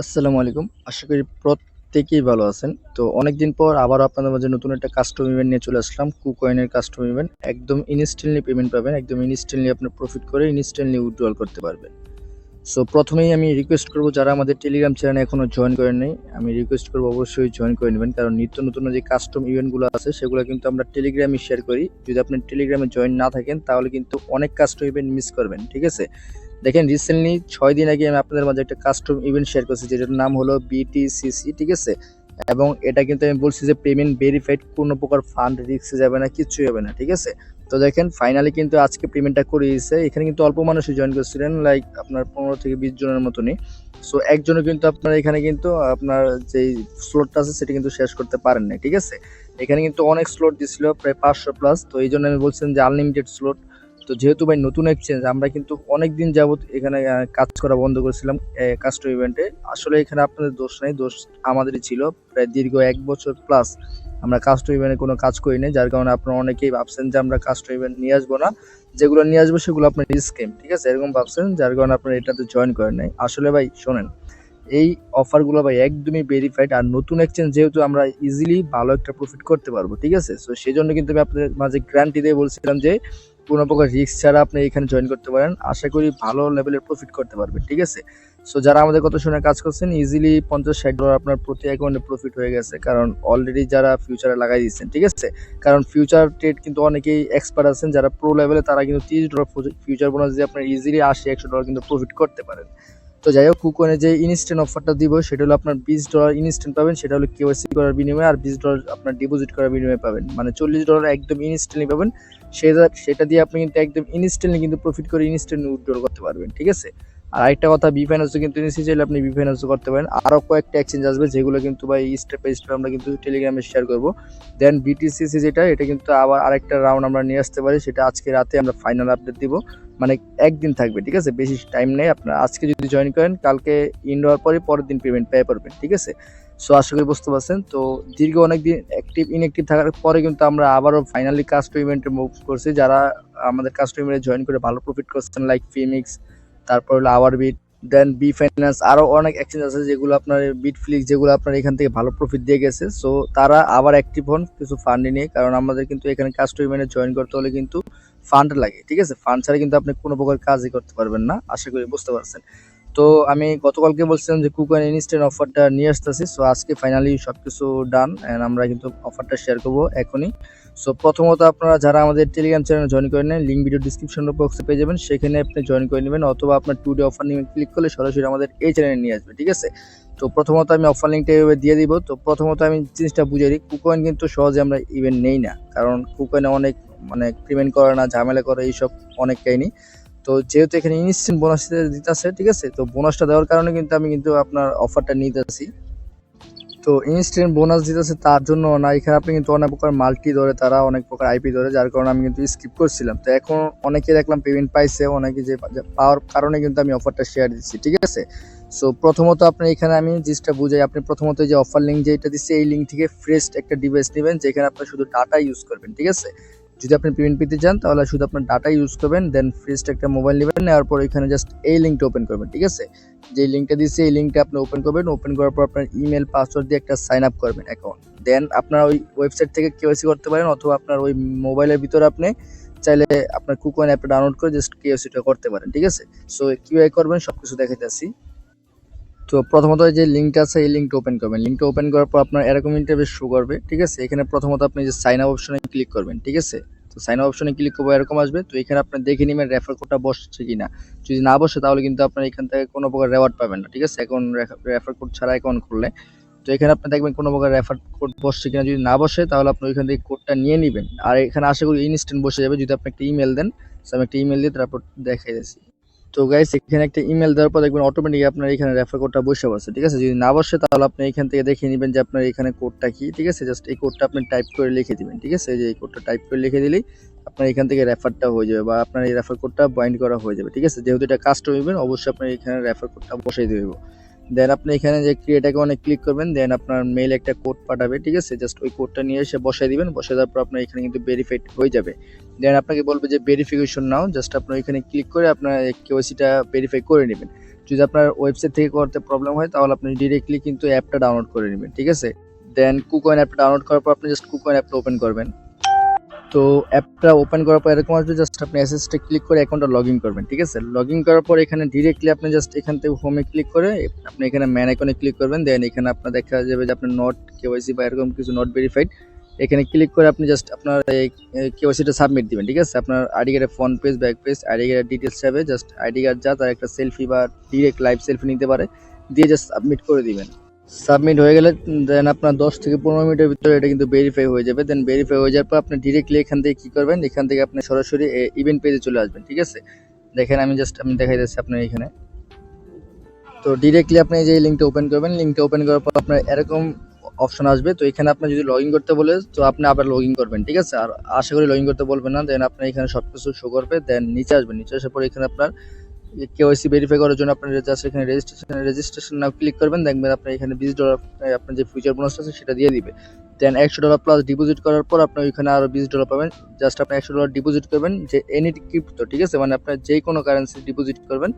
আসসালামু আলাইকুম। আশা করি প্রত্যেকেই ভালো আছেন। তো অনেকদিন পর আবার আপনাদের মাঝে নতুন একটা কাস্টম ইভেন্ট নিয়ে চলে আসলাম। এর কাস্টম ইভেন্ট। একদম ইনস্ট্যান্টলি পেমেন্ট পাবেন। একদম ইনস্ট্যান্টলি আপনার প্রফিট করে ইনস্ট্যান্টলি উইথড্রল করতে পারবেন। সো প্রথমেই আমি রিকোয়েস্ট করব যারা আমাদের টেলিগ্রাম চ্যানেলে এখনও জয়েন করেন নাই, আমি রিকোয়েস্ট করব অবশ্যই জয়েন করে নেবেন কারণ নিত্য নতুন যে কাস্টম ইভেন্টগুলো আছে সেগুলো কিন্তু আমরা টেলিগ্রামে শেয়ার করি। যদি আপনি টেলিগ্রামে জয়েন না থাকেন তাহলে কিন্তু অনেক কাস্টম ইভেন্ট মিস করবেন। ঠিক আছে? দেখেন রিসেন্টলি ছয় দিন আগে আমি আপনাদের মাঝে একটা কাস্টম ইভেন্ট শেয়ার করছি যেটার নাম হলো বিটিসিসি ঠিক আছে? এবং এটা কিন্তু আমি বলছি যে পেমেন্ট ভেরিফাইড কোনো প্রকার ফান্ড রিস্কে যাবে না, কিচ্ছুই হবে না। ঠিক আছে? তো দেখেন ফাইনালি কিন্তু আজকে পেমেন্টটা করে দিয়েছে। এখানে কিন্তু অল্প মানুষই জয়েন করছিলেন লাইক আপনার ১৫ থেকে ২০ জনের মতনই। সো একজনও কিন্তু আপনার এখানে কিন্তু আপনার যেই স্লটটা আছে সেটা কিন্তু শেষ করতে পারেন নাই। ঠিক আছে? এখানে কিন্তু অনেক স্লট দিছিল প্রায় ৫০০ প্লাস। তো এই জন্য আমি বলছিলাম যে আনলিমিটেড স্লট। তো যেহেতু ভাই নতুন এক্সচেঞ্জ আমরা কিন্তু অনেকদিন যাবত এখানে কাজ করা বন্ধ করেছিলাম কাস্টম ইভেন্টে। আসলে এখানে আপনাদের দোষ নেই দোষ আমাদেরই ছিল। প্রায় দীর্ঘ এক বছর প্লাস আমরা কাস্টম ইভেন্টে কোনো কাজ করি নাই। যার কারণে আপনারা অনেকেই ভাবছেন যে আমরা কাস্টম ইভেন্ট নিয়ে আসব না। যেগুলো নিয়ে আসব সেগুলো আপনার স্ক্যাম। ঠিক আছে? এরকম ভাবছেন যার কারণে আপনারা এটাতে জয়েন করেন নাই। আসলে ভাই শোনেন, এই অফারগুলো ভাই একদমই ভেরিফাইড আর নতুন এক্সচেঞ্জ যেহেতু আমরা ইজিলি ভালো একটা প্রফিট করতে পারব। ঠিক আছে? সো সেই জন্য কিন্তু আমি আপনাদের মাঝে গ্যারান্টি দিয়ে বলছিলাম যে কোনো প্রকার রিস্ক ছাড়া আপনি এখানে জয়েন করতে পারেন। আশা করি ভালো লেভেলের প্রফিট করতে পারবেন। ঠিক আছে? সো যারা আমাদের কথা শুনে কাজ করছেন ইজিলি ৫০-৬০ ডলার আপনার প্রতি অ্যাকাউন্টে প্রফিট হয়ে গেছে। কারণ অলরেডি যারা ফিউচারে লাগাই দিচ্ছেন, ঠিক আছে? কারণ ফিউচার ট্রেড কিন্তু অনেকেই এক্সপার্ট আছেন, যারা প্রো লেভেলে তারা কিন্তু ৩০ ডলার ফিউচার বোনাস দিয়ে আপনার ইজিলি আশি একশো ডলার কিন্তু প্রফিট করতে পারেন। তো যাই হোক এর যে ইনস্ট্যান্ট অফারটা দিব, সেটা হলো আপনার ২০ ডলার ইনস্ট্যান্ট পাবেন। সেটা হলো কেওয়াইসি করার বিনিময়ে, আর ২০ ডলার আপনার ডিপোজিট করার বিনিময়ে পাবেন। মানে ৪০ ডলার একদম ইনস্ট্যান্টলি পাবেন। সেটা সেটা দিয়ে আপনি কিন্তু একদম ইনস্ট্যান্টলি কিন্তু প্রফিট করে ইনস্ট্যান্ট উইথড্রল করতে পারবেন। ঠিক আছে? আর আরেকটা কথা বিফাইন্যান্সও কিন্তু নিচ্ছি চাইলে আপনি বিফাইন্যান্সও করতে পারেন। আরও কয়েকটা এক্সচেঞ্জ আসবে, যেগুলো কিন্তু ভাই স্টেপ বাই স্টেপ আমরা কিন্তু টেলিগ্রামে শেয়ার করব দেন বিটিসিসি যেটা, এটা কিন্তু আবার আরেকটা রাউন্ড আমরা নিয়ে আসতে পারি। সেটা আজকে রাতে আমরা ফাইনাল আপডেট দিব। মানে একদিন থাকবে। ঠিক আছে? বেশি টাইম নেই। আপনারা আজকে যদি জয়েন করেন কালকে ইন হওয়ার পরে পরের দিন পেমেন্ট পেয়ে পারবেন। ঠিক আছে? সো আশা করি বুঝতে পারছেন। তো দীর্ঘ অনেকদিন অ্যাক্টিভ ইনঅ্যাক্টিভ থাকার পরে কিন্তু আমরা আবারও ফাইনালি কাস্টম ইভেন্টে মুভ করছি। যারা আমাদের কাস্টম ইভেন্টে জয়েন করে ভালো প্রফিট করছেন লাইক ফিমিক্স, তারপর হলো আওয়ার বিট দেন বিফাইন্যান্স আরও অনেক এক্সচেঞ্জ আছে যেগুলো আপনার বিটফ্লিক্স যেগুলো আপনার এখান থেকে ভালো প্রফিট দিয়ে গেছে। সো তারা আবার অ্যাক্টিভ হন কিছু ফান্ড নিয়ে। কারণ আমাদের কিন্তু এখানে কাস্টম ইভেন্টে জয়েন করতে হলে কিন্তু ফান্ড লাগে। ঠিক আছে? ফান্ড ছাড়া কিন্তু আপনি কোনো প্রকার কাজই করতে পারবেন না। আশা করি বুঝতে পারছেন। তো আমি গতকালকে বলছিলাম যে KuCoin ইনস্ট্যান্ট অফারটা নিয়ে আসতেছি। সো আজকে ফাইনালি সব কিছু ডান অ্যান্ড আমরা কিন্তু অফারটা শেয়ার করব এখনই। সো প্রথমত আপনারা যারা আমাদের টেলিগ্রাম চ্যানেলে জয়েন করে নেন লিঙ্ক ভিডিও ডেসক্রিপশন বক্সে পেয়ে যাবেন। সেখানে আপনি জয়েন করে নেবেন, অথবা আপনার টু ডে অফার লিংকে ক্লিক করলে সরাসরি আমাদের এই চ্যানেলে নিয়ে আসবে। ঠিক আছে? তো প্রথমত আমি অফার লিংকটা এভাবে দিয়ে দিব। তো প্রথমত আমি জিনিসটা বুঝিয়ে দিই KuCoin কিন্তু সহজে আমরা ইভেন্ট নেই না। কারণ এ অনেক মানে পেমেন্ট করে না, ঝামেলা করে এইসব অনেক কাহিনি তো যেহেতু এখানে ইনস্ট্যান্ট বোনাস দিতেছে। ঠিক আছে? তো বোনাসটা দেওয়ার কারণে কিন্তু আমি কিন্তু আপনার অফারটা নিতেছি। তো ইনস্ট্যান্ট বোনাস দিতেছে তার জন্য না এখানে আপনি কিন্তু অনেক প্রকার মাল্টি ধরে তারা অনেক প্রকার আইপি ধরে যার কারণে আমি কিন্তু স্কিপ করছিলাম। তো এখন অনেকে দেখলাম পেমেন্ট পাইছে অনেকে যে পাওয়ার কারণে কিন্তু আমি অফারটা শেয়ার দিচ্ছি। ঠিক আছে? সো প্রথমত আপনি এখানে আমি জিনিসটা বুঝাই আপনি প্রথমত যে অফার লিঙ্ক যেটা দিচ্ছি এই লিঙ্ক থেকে ফ্রেশ একটা ডিভাইস নেবেন যেখানে আপনার শুধু ডাটা ইউজ করবেন। ঠিক আছে? যদি আপনি পেমেন্ট পেতে চান তাহলে শুধু আপনার ডাটা ইউজ করবেন দেন ফ্রেশ একটা মোবাইল নেবেন, নেওয়ার পর এখানে জাস্ট এই লিংকটা ওপেন করবেন। ঠিক আছে? যে লিংকটা দিচ্ছি এই লিঙ্কটা আপনি ওপেন করবেন। ওপেন করার পর আপনার ইমেইল পাসওয়ার্ড দিয়ে একটা সাইন আপ করবেন অ্যাকাউন্ট। দেন আপনার ওই ওয়েবসাইট থেকে কেওয়াইসি করতে পারেন, অথবা আপনার ওই মোবাইলের ভিতরে আপনি চাইলে আপনার KuCoin অ্যাপটা ডাউনলোড করে জাস্ট কেওয়াইসিটা করতে পারেন। ঠিক আছে? সো কীভাবে করবেন, সবকিছু দেখাইতেছি। তো প্রথমত যে লিংকটা আছে, এই লিংকটা ওপেন করবেন। লিঙ্কটা ওপেন করার পর আপনার এরকম ইন্টারফেস শো করবে। ঠিক আছে? এখানে প্রথমত আপনি যে সাইন আপ অপশনে ক্লিক করবেন। ঠিক আছে? তো সাইন আপ অপশনে ক্লিক করব, এরকম আসবে। তো এখানে আপনি দেখে নিবেন রেফার কোডটা বসছে কিনা। যদি না বসে, তাহলে কিন্তু আপনার এখান থেকে কোনো প্রকার রেওয়ার্ড পাবেন না। ঠিক আছে? এখন রেফার কোড ছাড়া অ্যাকাউন্ট খুললে। তো এখানে আপনি দেখবেন কোনো প্রকার রেফার কোড বসছে কিনা যদি না বসে, তাহলে আপনি ওইখান থেকে কোডটা নিয়ে নিবেন। আর এখানে আশা করি ইনস্ট্যান্ট বসে যাবে যদি আপনি একটা ইমেইল দেন। আমি একটা ইমেইল দিয়ে তারপর দেখাইতেছি। তো গাইস এখানে একটা ইমেল দেওয়ার পর দেখবেন অটোমেটিক আপনার এখানে রেফার কোডটা বসে বসে, ঠিক আছে? যদি না বসে, তাহলে আপনি এখান থেকে দেখে নেবেন যে আপনার এখানে কোডটা কি। ঠিক আছে? জাস্ট এই কোডটা আপনি টাইপ করে লিখে দিবেন। ঠিক আছে? যে এই কোডটা টাইপ করে লিখে দিলেই আপনার এখান থেকে রেফারটা হয়ে যাবে বা আপনার এই রেফার কোডটা বাইন্ড করা হয়ে যাবে। ঠিক আছে? যেহেতু এটা কাস্টম ইভেন্ট অবশ্যই আপনার এখানে রেফার কোডটা বসে দেবে। দেন আপনি এখানে যে ক্রিয়েট অ্যাকাউন্টে ক্লিক করবেন দেন আপনার মেইলে একটা কোড পাঠাবে। ঠিক আছে? জাস্ট ওই কোডটা নিয়ে এসে বসায় দিবেন। বসে দেওয়ার পর আপনার এখানে কিন্তু ভেরিফাইড হয়ে যাবে। দেন আপনাকে বলবে যে ভেরিফিকেশন নাও জাস্ট আপনি ওইখানে ক্লিক করে আপনার কেওয়াইসিটা ভেরিফাই করে নেবেন যদি আপনার ওয়েবসাইট থেকে করতে প্রবলেম হয়, তাহলে আপনি ডিরেক্টলি কিন্তু অ্যাপটা ডাউনলোড করে নেবেন, ঠিক আছে দেন কুকয়েন অ্যাপটা ডাউনলোড করার পর আপনি জাস্ট কুকয়েন অ্যাপটা ওপেন করবেন তো অ্যাপটা ওপেন করার পর এরকম আসবে জাস্ট আপনি এসএসটা ক্লিক করে অ্যাকাউন্টটা লগ ইন করবেন, ঠিক আছে? লগ ইন করার পর এখানে ডিরেক্টলি আপনি জাস্ট এখান থেকে হোমে ক্লিক করে, আপনি এখানে ম্যান আইকনে ক্লিক করবেন দেন এখানে আপনার দেখা যাবে যে আপনার নট কেওয়াইসি বা এরকম কিছু নট ভেরিফাইড এখানে ক্লিক করে আপনি জাস্ট আপনার এই কেওয়াইসিটা সাবমিট দিবেন, ঠিক আছে? আপনার আইডি কার্ডের front page back page ID কার্ডের ডিটেলস যাবে জাস্ট আইডি কার্ড যা, তার একটা সেলফি বা ডিরেক্ট লাইভ সেলফি নিতে পারে, দিয়ে জাস্ট সাবমিট করে দিবেন। সাবমিট হয়ে গেলে দেন আপনার দশ থেকে পনেরো মিনিটের ভিতরে এটা কিন্তু ভেরিফাই হয়ে যাবে। দেন ভেরিফাই হয়ে যাওয়ার পর আপনি ডিরেক্টলি এখান থেকে কী করবেন? এখান থেকে আপনি সরাসরি ইভেন্ট পেজে চলে আসবেন, ঠিক আছে? দেখেন, আমি জাস্ট আমি দেখাই দিচ্ছি আপনার এখানে। তো ডিরেক্টলি আপনি এই যে লিঙ্কটা ওপেন করবেন, লিঙ্কটা ওপেন করার পর আপনার এরকম অপশন আসবে। তো এখানে আপনি যদি লগ করতে বলে, তো আপনি আবার লগ করবেন, ঠিক আছে? আর আশা করি লগ করতে বলবেন না। দেন আপনি এখানে সব কিছু শো করবে দেন নিচে আসবেন। নিচে আসার পর এখানে আপনার কেওয়াইসি ভেরিফাই করার জন্য আপনার জাস্ট এখানে রেজিস্ট্রেশন রেজিস্ট্রেশন নাও ক্লিক করবেন, দেখবেন আপনার এখানে বিশ ডলার আপনার যে ফিউচার বোনাস আছে সেটা দিয়ে দিবে। দেন একশো ডলার প্লাস ডিপোজিট করার পর আপনি ওইখানে আরও বিশ ডলার পাবেন। জাস্ট আপনি একশো ডলার ডিপোজিট করবেন, যে এনি ক্রিপ্টো ঠিক আছে? মানে আপনার যে কোনো কারেন্সি ডিপোজিট করবেন,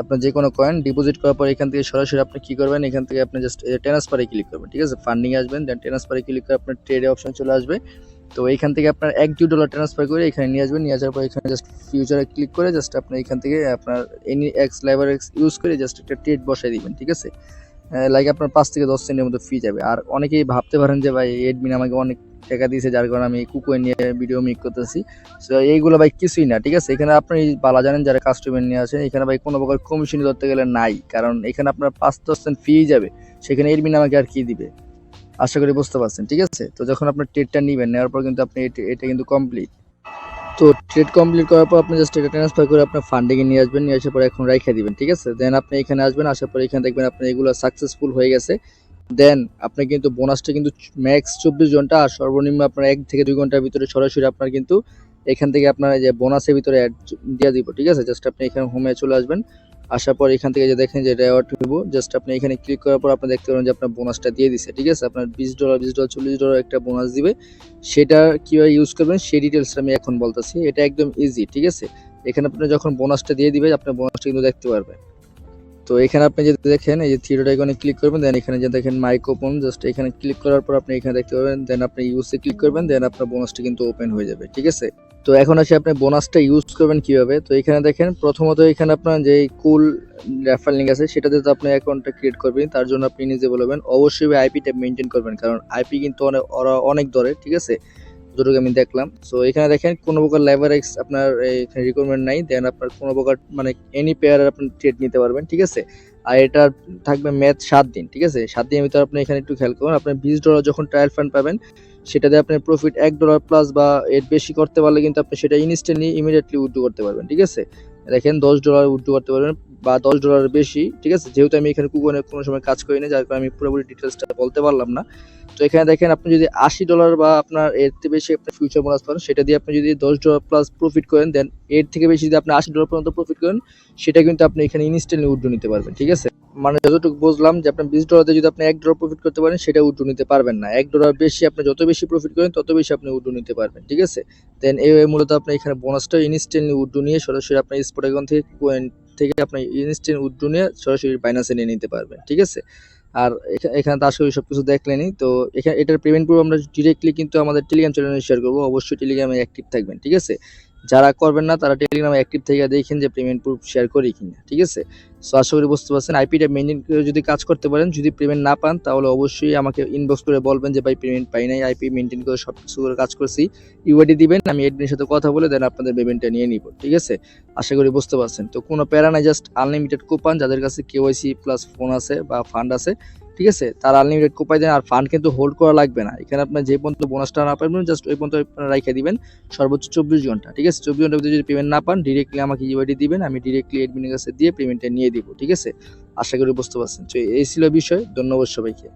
আপনার যে কোনো কয়েন ডিপোজিট করার পর এখান থেকে সরাসরি আপনি কী করবেন? এখান থেকে আপনি জাস্ট ট্রান্সফারে ক্লিক করবেন, ঠিক আছে? ফান্ডিং আসবেন দেন ট্রান্সফারে ক্লিক করে আপনার ট্রেডে অপশন চলে আসবে। তো এইখান থেকে আপনার এক, দুই ডলার ট্রান্সফার করে এখানে নিয়ে আসবেন। নিয়ে আসার পর এখানে জাস্ট ফিউচারে ক্লিক করে জাস্ট আপনি এখান থেকে আপনার এনি এক্স লাইভার এক্স ইউজ করে জাস্ট একটা ট্রেড বসাই দিবেন, ঠিক আছে? লাইক আপনার পাঁচ থেকে দশ সেন্টের মতো ফি যাবে। আর অনেকেই ভাবতে পারেন যে, ভাই এডমিন আমাকে অনেক টাকা দিয়েছে, যার কারণে আমি কুকুয়ে নিয়ে ভিডিও মেক করতেছি। সো এইগুলো ভাই কিছুই না, ঠিক আছে? এখানে আপনি বালা জানেন যারা কাস্টমার নিয়ে আসেন, এখানে ভাই কোনো প্রকার কমিশন ধরতে গেলে নাই। কারণ এখানে আপনার পাঁচ দশ সেন্ট ফি যাবে, সেখানে এডমিন আমাকে আর কি দিবে? আশা করি বুঝতে পারছেন, ঠিক আছে? তো যখন আপনার ট্রেডটা নেবেন, নেওয়ার পর কিন্তু আপনি এটা- কিন্তু কমপ্লিট তো ট্রেড কমপ্লিট করার পর আপনি জাস্ট এটা ট্রান্সফার করে আপনার ফান্ডিংয়ে নিয়ে আসবেন, নিয়ে আসার পর এখন রাইখা দিবেন, ঠিক আছে? দেন আপনি এখানে আসবেন, আসার পর এখানে দেখবেন আপনার এগুলো সাকসেসফুল হয়ে গেছে। দেন আপনি কিন্তু বোনাসটা কিন্তু ম্যাক্স চব্বিশ ঘণ্টা আর সর্বনিম্ন আপনার এক থেকে দুই ঘণ্টার ভিতরে সরাসরি আপনার কিন্তু এখান থেকে আপনার যে বোনাসের ভিতরে অ্যাড দিয়ে দিব, ঠিক আছে? জাস্ট আপনি এখানে হোমে চলে আসবেন। আসার পর এখান থেকে যে দেখেন যে রেওয়ার্ড হইব জাস্ট আপনি এখানে ক্লিক করার পর আপনি দেখতে পারেন যে আপনার বোনাসটা দিয়ে দিছে, ঠিক আছে? আপনার বিশ ডলার বিশ ডলার চল্লিশ ডলার একটা বোনাস দিবে। সেটা কীভাবে ইউজ করবেন সেই ডিটেলসটা আমি এখন বলতেছি। এটা একদম ইজি ঠিক আছে? এখানে আপনি যখন বোনাসটা দিয়ে দিবে আপনার বোনাসটা কিন্তু দেখতে পারবেন। তো এখানে আপনি যদি দেখেন, এই যে থিয়েটার এখানে ক্লিক করবেন দেন এখানে যে দেখেন মাইক জাস্ট এখানে ক্লিক করার পর আপনি এখানে দেখতে পাবেন দেন আপনি ইউজে ক্লিক করবেন দেন আপনার বোনাসটা কিন্তু ওপেন হয়ে যাবে, ঠিক আছে? তো এখন আসি আপনি বোনাসটা ইউজ করবেন কীভাবে? তো এখানে দেখেন, প্রথমত এখানে আপনার যে কুল রেফার লিঙ্ক আছে, সেটাতে তো আপনি অ্যাকাউন্টটা ক্রিয়েট করবেন তার জন্য আপনি নিজে বলবেন অবশ্যই আইপিটা মেনটেন করবেন, কারণ আইপি কিন্তু অনেক ওরা অনেক ধরে, ঠিক আছে? যতটুকু আমি দেখলাম। সো এখানে দেখেন, কোনো প্রকার লেবার এক্স আপনার এখানে রিকোয়ারমেন্ট নাই দেন আপনার কোনো প্রকার মানে এনি পেয়ার আপনি ট্রেড নিতে পারবেন, ঠিক আছে? আর এটা থাকবে ম্যাথ সাত দিন, ঠিক আছে? সাত দিনের ভিতরে আপনি এখানে একটু খেয়াল করুন, আপনি বিশ ডলার যখন ট্রায়াল ফান্ড পাবেন সেটাতে আপনি প্রফিট এক ডলার প্লাস বা এর বেশি করতে পারলে কিন্তু আপনি সেটা ইনস্ট্যান্টলি ইমিডিয়েটলি উইথড্র করতে পারবেন, ঠিক আছে? দেখেন দশ ডলার উইথড্র করতে পারবেন বা দশ ডলারের বেশি, ঠিক আছে? যেহেতু আমি এখানে কুপনে কোনো সময় কাজ করি না যার কারণে আমি পুরোপুরি ডিটেলসটা বলতে পারলাম না। তো এখানে দেখেন, আপনি যদি আশি ডলার বা আপনার এর থেকে বেশি আপনার ফিউচার বোনাস পান সেটা দিয়ে আপনি যদি দশ ডলার প্লাস প্রফিট করেন দেন এর থেকে বেশি যদি আপনি আশি ডলার পর্যন্ত প্রফিট করেন, সেটা কিন্তু আপনি এখানে ইনস্ট্যান্টলি উইথড্র নিতে পারবেন, ঠিক আছে? মানে যতটুকু বুঝলাম যে আপনার বিশ ডলারে যদি আপনি এক ডলার প্রফিট করতে পারেন, সেটা উইথড্র নিতে পারবেন না। এক ডলার বেশি আপনি যত বেশি প্রফিট করেন, তত বেশি আপনি উইথড্র নিতে পারবেন, ঠিক আছে? দেন এই মূলত আপনি এখানে বোনাসটা ইনস্ট্যান্টলি উইথড্র নিয়ে সরাসরি আপনার স্পট অ্যাকাউন্ট থেকে থেকে আপনি ইনস্ট্যান্ট উইথড্র নিয়ে সরাসরি বাইনাসে নিয়ে নিতে পারবেন, ঠিক আছে? আর এখা- এখানে তো করি সব কিছু দেখলেনি তো এখানে এটার পেমেন্ট প্রুফ আমরা ডিরেক্টলি কিন্তু আমাদের টেলিগ্রাম চ্যানেলে শেয়ার করব, অবশ্যই টেলিগ্রামে অ্যাক্টিভ থাকবেন, ঠিক আছে? যারা করবেন না, তারা টেলিগ্রামে অ্যাক্টিভ থেকে দেখেন যে পেমেন্ট প্রুফ শেয়ার করি কিনা, ঠিক আছে? সো আশা করি বুঝতে পারছেন। আইপিটা মেনটেন করে যদি কাজ করতে পারেন, যদি পেমেন্ট না পান, তাহলে অবশ্যই আমাকে ইনবক্স করে বলবেন যে, ভাই পেমেন্ট পাই নাই আইপি মেনটেন করে সব কিছু করে কাজ করছি। ইউআইডি দিবেন, আমি এডমিনের সাথে কথা বলে দেন আপনাদের পেমেন্টটা নিয়ে নিব, ঠিক আছে? আশা করি বুঝতে পারছেন। তো কোনো প্যারা নাই জাস্ট আনলিমিটেড কুপন যাদের কাছে কেওয়াইসি প্লাস ফোন আছে বা ফান্ড আছে ঠিক আছে? তার আনলিমিটেড কোপাই দেন আর ফান্ড কিন্তু হোল্ড করা লাগবে না। এখানে আপনার যে পর্যন্ত বোনাসটা না পাবেন জাস্ট ওই পর্যন্ত আপনারা রাইখে দিবেন। সর্বোচ্চ চব্বিশ ঘণ্টা, ঠিক আছে? চব্বিশ ঘণ্টার ভিতরে যদি পেমেন্ট না পান ডিরেক্টলি আমাকে ইউআইডি দিবেন, আমি ডিরেক্টলি এডমিনের কাছে দিয়ে পেমেন্টটা নিয়ে দিব, ঠিক আছে? আশা করি বুঝতে পারছেন। তো এই ছিল বিষয়, ধন্যবাদ সবাইকে।